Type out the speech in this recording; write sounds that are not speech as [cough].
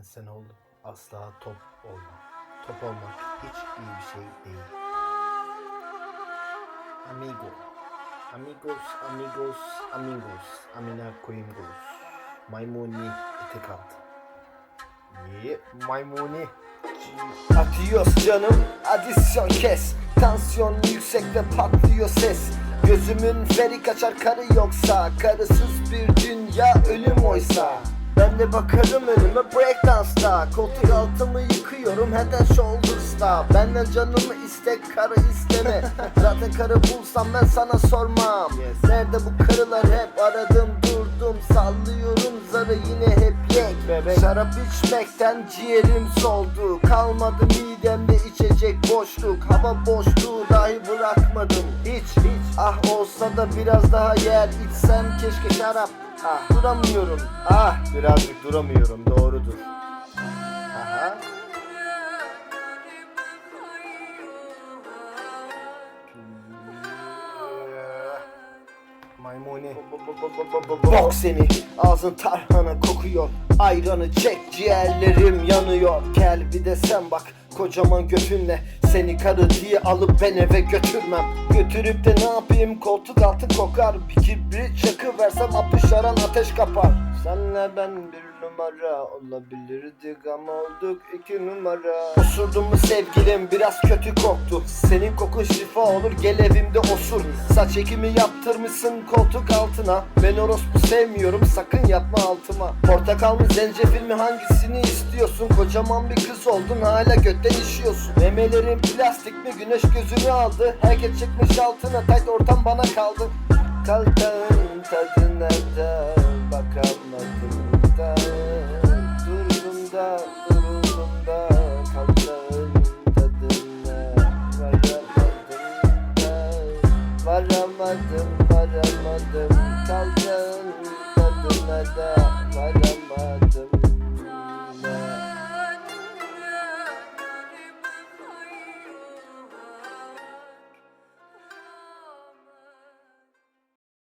Sen sen ol. Asla top olma. Top olmak hiç iyi bir şey değil. Amigo. Amigos, amigos, amigos. Amina koyayım goes. Maymuni etek altı. Ye maymuni. Atıyoruz canım adisyon kes Tansiyon yüksekte patlıyor ses Gözümün feri kaçar karı yoksa Karısız bir dünya ölüm oysa Ben de bakarım önüme breakdance'da Koltuk altımı yıkıyorum head and shoulders'ta Benden canımı istek karı isteme. [laughs] Zaten karı bulsam ben sana sormam. Nerede bu karılar? Hep aradım durdum Sallıyorum zarı. Yine hep yek. Şarap içmekten ciğerim soldu. Kalmadı midemde içecek boşluk. Hava boşluğu dahi bırakmadım. Hiç hiç. Ah olsa da biraz daha yer içsem keşke şarap Ah duramıyorum. Ah birazcık duramıyorum. Doğrudur. Aha. Maymuni. Bok seni. Ağzın tarhana kokuyor. Ayranı çek ciğerlerim yanıyor. Gel bir de sen bak kocaman götünle. Seni karı diye alıp ben eve götürmem. Götürüp de ne yapayım? Koltuk altı kokar Bir kibrit çakı versem apışaran ateş kapar. Senle ben bir numara olabilirdik ama olduk iki numara. Osurdun mu sevgilim? Biraz kötü koktu. Senin kokun şifa olur gel evimde osur Saç ekimi yaptırmışsın koltuk altına. Ben orospu sevmiyorum sakın yapma altıma. Portakal mı zencefil mi hangisini istiyorsun? Kocaman bir kız oldun hala götten işiyorsun. Memelerin plastik mi güneş gözünü aldı. Herkes çıkmış altına tayt ortam bana kaldı Kalktığın tadına da bakamadım da. Durdum da duruldum da kalktığın tadına varamadım da Varamadım varamadım. Kaldığın tadına da